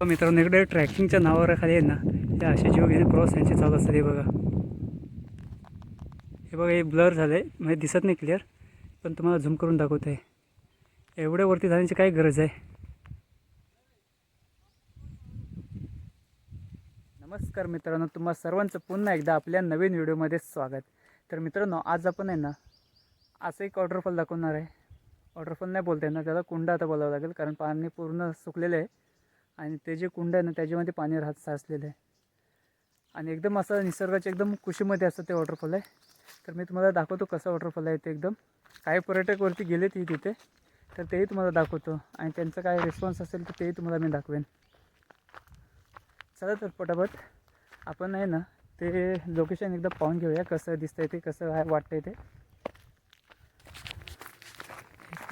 हो मित्रांनो इकडे ट्रॅकिंगच्या नावावर खाली आहे ना हे असे जीव घेणे क्रॉस यांचे चालू असतात हे बघा. हे बघा हे ब्लर झालं आहे म्हणजे दिसत नाही क्लिअर पण तुम्हाला झूम करून दाखवत आहे एवढ्या वरती जाण्याची काय गरज आहे. नमस्कार मित्रांनो तुम्हा सर्वांचं पुन्हा एकदा आपल्या नवीन व्हिडिओमध्ये स्वागत. तर मित्रांनो आज आपण आहे ना असं एक वॉटरफॉल दाखवणार आहे. वॉटरफॉल नाही बोलता येणार त्याला कुंडा आता बोलावं लागेल कारण पाणी पूर्ण सुकलेलं आहे. आणि ते जे कुंड आहे ना त्याच्यामध्ये पाणी राहत साचलेलं आहे. आणि एकदम असं निसर्गाच्या एकदम कुशीमध्ये असतं ते वॉटरफॉल आहे. तर मी तुम्हाला दाखवतो कसं वॉटरफॉल आहे ते एकदम. काही पर्यटकवरती गेले ती तिथे तर तेही तुम्हाला दाखवतो. आणि त्यांचा काय रिस्पॉन्स असेल तर तेही तुम्हाला मी दाखवेन. चला तर पटापट आपण आहे ना ते लोकेशन एकदा पाहून घेऊया कसं दिसतंय ते कसं आहे वाटतंय ते.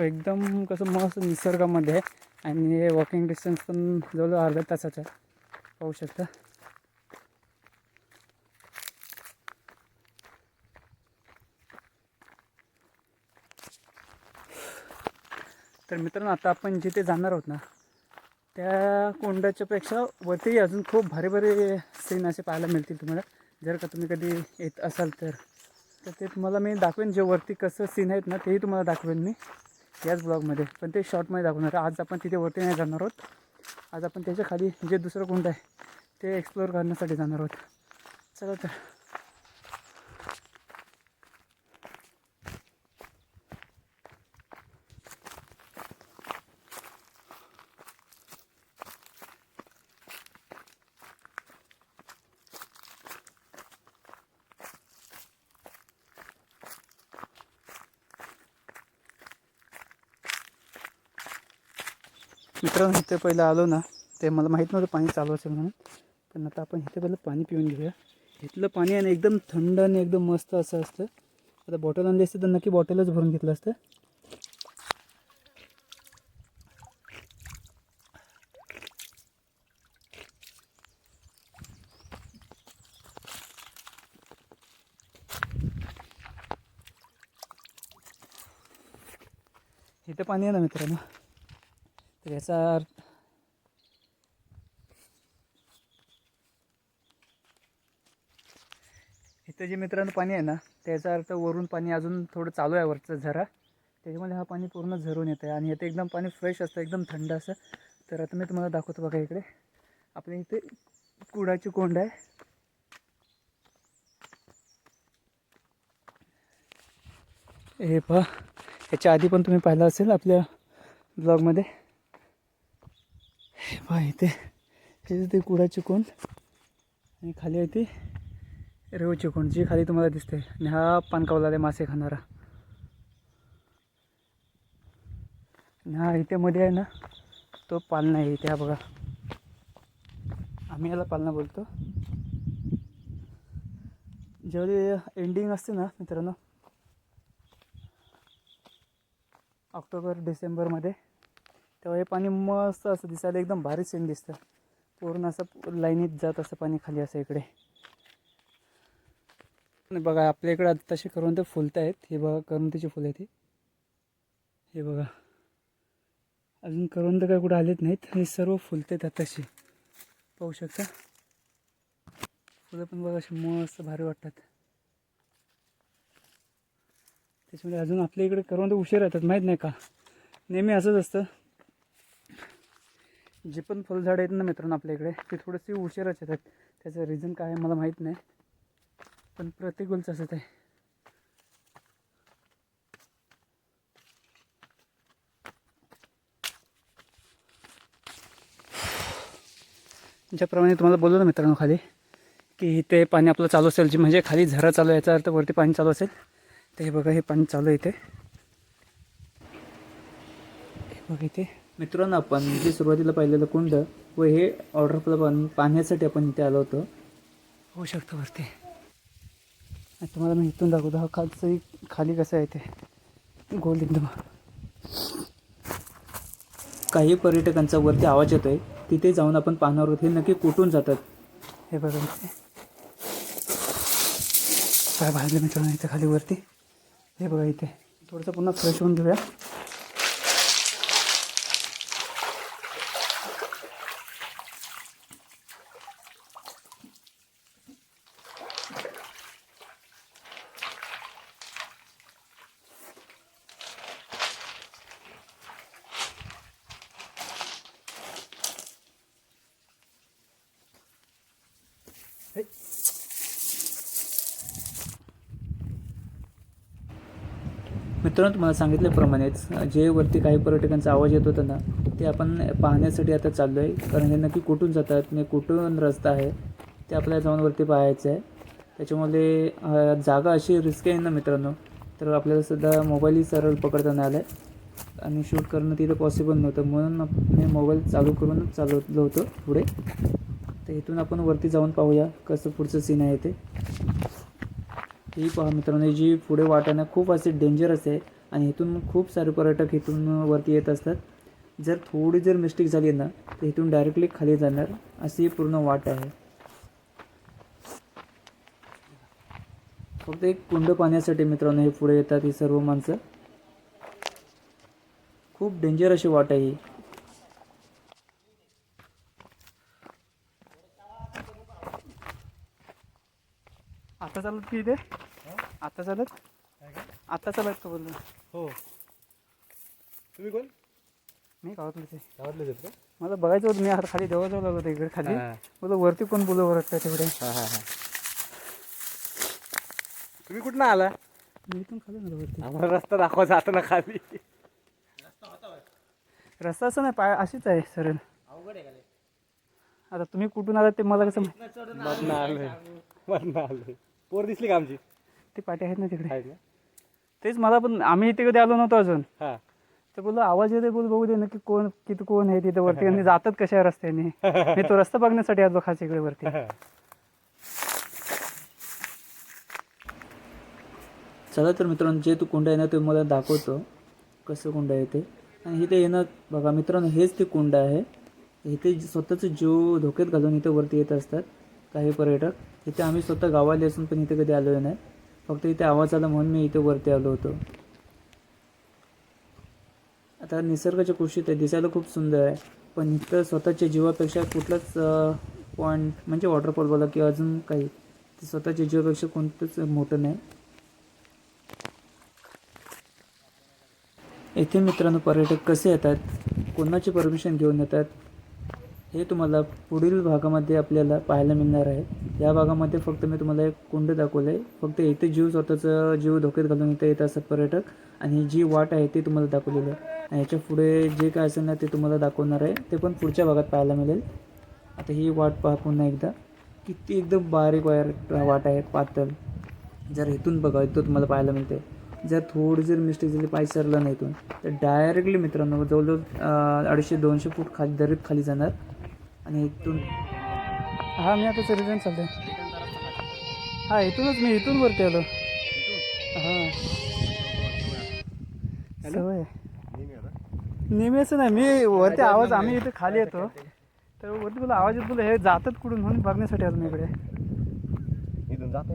एकदम कसं मस्त निसर्गामध्ये आहे. आणि हे वॉकिंग डिस्टन्स पण जवळजवळ अर्ध्या तासाचं आहे. पाहू शकता. तर मित्रांनो आता आपण जिथे जाणार आहोत ना त्या कोंडाच्यापेक्षा वरतीही वरती अजून खूप भारी भारी सीन असे पाहायला मिळतील तुम्हाला. जर का तुम्ही कधी येत असाल तर. तर ते तुम्हाला मी दाखवेन जे वरती कसं सीन आहेत ना तेही तुम्हाला दाखवेन मी. याच ब्लॉगमध्ये. पण ते शॉर्टमध्ये दाखवणार. आज आपण तिथे वरती नाही जाणार आहोत. आज आपण त्याच्याखाली जे दुसरं कुंड आहे ते एक्सप्लोअर करण्यासाठी जाणार आहोत. चला तर. मित्रांनो इथे पहिलं आलो ना ते मला माहीत नव्हतं पाणी चालू असेल म्हणून. पण आता आपण इथे पहिलं पाणी पिऊन घेऊया. इथलं पाणी आहे ना एकदम थंड आणि एकदम मस्त असं असतं. आता बॉटल आणली असते तर नक्की बॉटलच भरून घेतलं असतं. इथं पाणी आहे ना मित्रांनो. तर याचा अर्थ इथं जे मित्रांनो पाणी आहे ना त्याचा अर्थ वरून पाणी अजून थोडं चालू आहे वरचं झरा. त्याच्यामध्ये हा पाणी पूर्ण झरून येतं आहे आणि इथं एकदम पाणी फ्रेश असतं एकदम थंड असं. तर आता मी तुम्हाला दाखवतो बघा इकडे. आपल्या इथे कुडाची कोंड आहे. हे पहा याच्या आधी पण तुम्ही पाहिलं असेल आपल्या ब्लॉगमध्ये हे पहा इथे हे ते कुडाची कोण आणि खाली आहे ती रेवचे कोण जी खाली तुम्हाला दिसते. आणि हा पानकावला मासे खाणारा. हा इथे मध्ये आहे ना तो पालना आहे इथे हा बघा. आम्ही याला पालना बोलतो. जेवढी एंडिंग असते ना मित्रांनो ऑक्टोबर डिसेंबरमध्ये तेव्हा हे पाणी मस्त असं दिसायला एकदम भारी सीन दिसतं. पूर्ण असं लाईनीत जात असं पाणी खाली असं इकडे. बघा आपल्या इकडे आता तसे करवंत फुलत आहेत. हे बघा करवंतीची फुलं आहेत हे. बघा. अजून करवंत काय कुठं आलेत नाहीत. हे सर्व फुलत आहेत आताशी पाहू शकता? फुलं पण बघा अशी मस्त भारी वाटतात. त्याच्यामध्ये अजून आपल्या इकडे करवंत उशीर येतात माहीत नाही का? नेहमी असंच असतं. जे पण फुलझाडं आहेत ना मित्रांनो आपल्या इकडे ते थोडेसे उशिराच येतात. त्याचं रिझन काय आहे मला माहीत नाही. पण प्रतिकूलच गोलचं आहे. ज्याप्रमाणे तुम्हाला बोललो ना मित्रांनो खाली की ते पाणी आपलं चालू असेल जे म्हणजे खाली झरा चालू आहे याचा अर्थ वरती पाणी चालू असेल. तर हे बघा हे पाणी चालू आहे इथे. हे बघा इथे. मित्रांनो आपण जे सुरुवातीला पाहिलेलं कुंड व हे ऑर्डर पाणी पाहण्यासाठी आपण इथे आलो होतो. होऊ शकतं वरती. तुम्हाला मी इथून दाखवतो हा खालचं खाली कसं आहे ते. गोल एकदम काही पर्यटकांचा वरती आवाज येतोय तिथे जाऊन आपण पाहणार आहोत हे नक्की कुठून जातात? हे बघा काय बाहेर मित्रांनो इथे खाली वरती. हे बघा इथे. थोडंसं पुन्हा फ्रेश होऊन घेऊया मित्रांनो तुम्हाला सांगितल्याप्रमाणेच जे वरती काही पर्यटकांचा आवाज येत होता ना ते आपण पाहण्यासाठी आता चाललो आहे कारण हे नक्की कुठून जातात आणि कुठून रस्ता आहे ते आपल्याला जाऊन वरती पाहायचं आहे त्याच्यामुळे जागा अशी रिस्क आहे ना मित्रांनो तर आपल्याला सुद्धा मोबाईलही सरळ पकडताना आला आहे आणि शूट करणं तिथं पॉसिबल नव्हतं. म्हणून मी मोबाईल चालू करूनच चालवलं होतं पुढे. तर इथून आपण वरती जाऊन पाहूया कसं पुढचं सीन आहे ते. ही पहा मित्रांनो ही जी पुढे वाट आहे ना खूप असे डेंजरस आहे आणि इथून खूप सारे पर्यटक इथून वरती येत असतात. जर थोडी जर मिस्टेक झाली ना तर इथून डायरेक्टली खाली जाणार अशी ही पूर्ण वाट आहे. फक्त एक कुंड पाण्यासाठी मित्रांनो हे पुढे येतात ही सर्व माणसं. खूप डेंजर अशी वाट आहे ही. आता चालत की इथे? आता चालत? आता चालत का बोललो हो. तुम्ही कोण? मी गावातलीच आहे. गावातलेच आहेत का? मला बघायचं होतं मी आता खाली जवळ जवळ होतं इकडे खाली. हा. बोला वरती कोण बोलव वरत तिकडे? हा हा हा. तुम्ही कुठनं आला? मी इथून खाली ना वरती. आम्हाला रस्ता दाखवा जाताना खाली. रस्ता असं नाही पाय अशीच आहे सरळ. आता तुम्ही कुठून आलात ते मला कसं मधनं आलोय. पोर दिसली का आमची? ते पाटे आहेत ना तिकडे. आहेत ना? तेच मला पण आम्ही इथे कधी आलो नव्हतो अजून. हा. तर बोललो आवाज येते बोल बघू दे नक्की कोण किती कोण आहे तिथे वरती? आणि जातात कशा रस्त्याने. मी तो रस्ता बघण्यासाठी आलो खास इकडे वरती. चला तर मित्रांनो जे तू कुंड आहे ना ते मला दाखवतो. कसं कुंड आहे ते? आणि इथे येणं बघा मित्रांनो हेच ते कुंड आहे. इथे स्वतःचं जीव धोक्यात घालून इथे वरती येत असतात. काही पर्यटक इथे आम्ही स्वतः गावाले असून पण इथे कधी आलो नाही. फक्त इथे आवाज आला म्हणून मी इथे वरती आलो होतो. आता निसर्गाच्या कुशीत आहे दिसायला खूप सुंदर आहे. पण इथं स्वतःच्या जीवापेक्षा कुठलाच पॉईंट म्हणजे वॉटरफॉल बोला किंवा अजून काही ते स्वतःच्या जीवापेक्षा कोणतंच मोठं नाही. येथे मित्रांनो पर्यटक कसे येतात? कोणाची परमिशन घेऊन येतात? हे तुम्हाला पुढील भागामध्ये आपल्याला पाहायला मिळणार आहे. या भागामध्ये फक्त मी तुम्हाला एक कुंड दाखवलं आहे फक्त इथे जीव स्वतःचं जीव धोक्यात घालून इथे येत असतात पर्यटक. आणि जी वाट आहे ती तुम्हाला दाखवलेली आहे. आणि याच्यापुढे जे काय असेल ना ते तुम्हाला दाखवणार आहे. ते पण पुढच्या भागात पाहायला मिळेल. आता ही वाट पहा पुन्हा एकदा. किती एकदम बारीक वायर वाट आहे पातळ. जर इथून बघा इथं तुम्हाला पाहायला मिळते जर थोडी जर मिस्टेक झाली पाय सरला नाही इथून तर डायरेक्टली मित्रांनो जवळजवळ अडीचशे दोनशे फूट खाली दरीत खाली जाणार. आणि इथून हा मी आता रिटर्न चालतोय. हा इथूनच मी इथून वरती आलो. हां. सवय. नेहमी असं नाही मी वरती आवाज आम्ही इथे खाली येतो. तर वरती तुला आवाज येत बोला हे जातात कुठून म्हणून बघण्यासाठी आलो मी इकडे. इथून जातो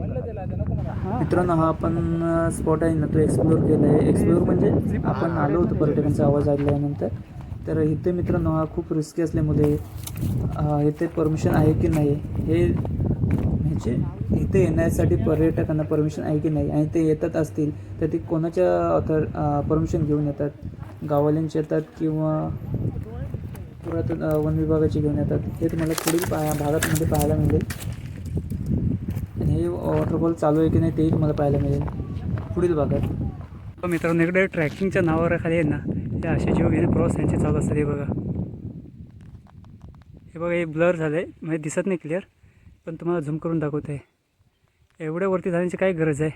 मित्रांनो हा आपण स्पॉट आहे ना तो एक्सप्लोअर केला आहे एक्सप्लोअर म्हणजे आपण आलो होतो पर्यटकांचा आवाज ऐकल्यानंतर. तर इथे मित्रांनो हा खूप रिस्की असल्यामुळे इथे परमिशन आहे की नाही हे म्हणजे इथे येण्यासाठी पर्यटकांना परमिशन आहे की नाही आणि ते येतात असतील तर ते कोणाच्या ऑथर परमिशन घेऊन येतात? गावाल्यांची येतात किंवा पुरातन वन विभागाचे घेऊन येतात? हे तुम्हाला पुढील पा भागातमध्ये पाहायला मिळेल. आणि हे वॉटरफॉल चालू आहे की नाही तेही तुम्हाला पाहायला मिळेल. पुढील भागात. मित्रांनो इकडे ट्रॅकिंगच्या नावावर खाली आहे ना हे असे जीव घेणे प्रवास यांचे चालू असतात. हे बघा. हे बघा हे ब्लर झालं आहे म्हणजे दिसत नाही क्लिअर पण तुम्हाला झूम करून दाखवत आहे एवढ्या वरती जाण्याची काय गरज आहे.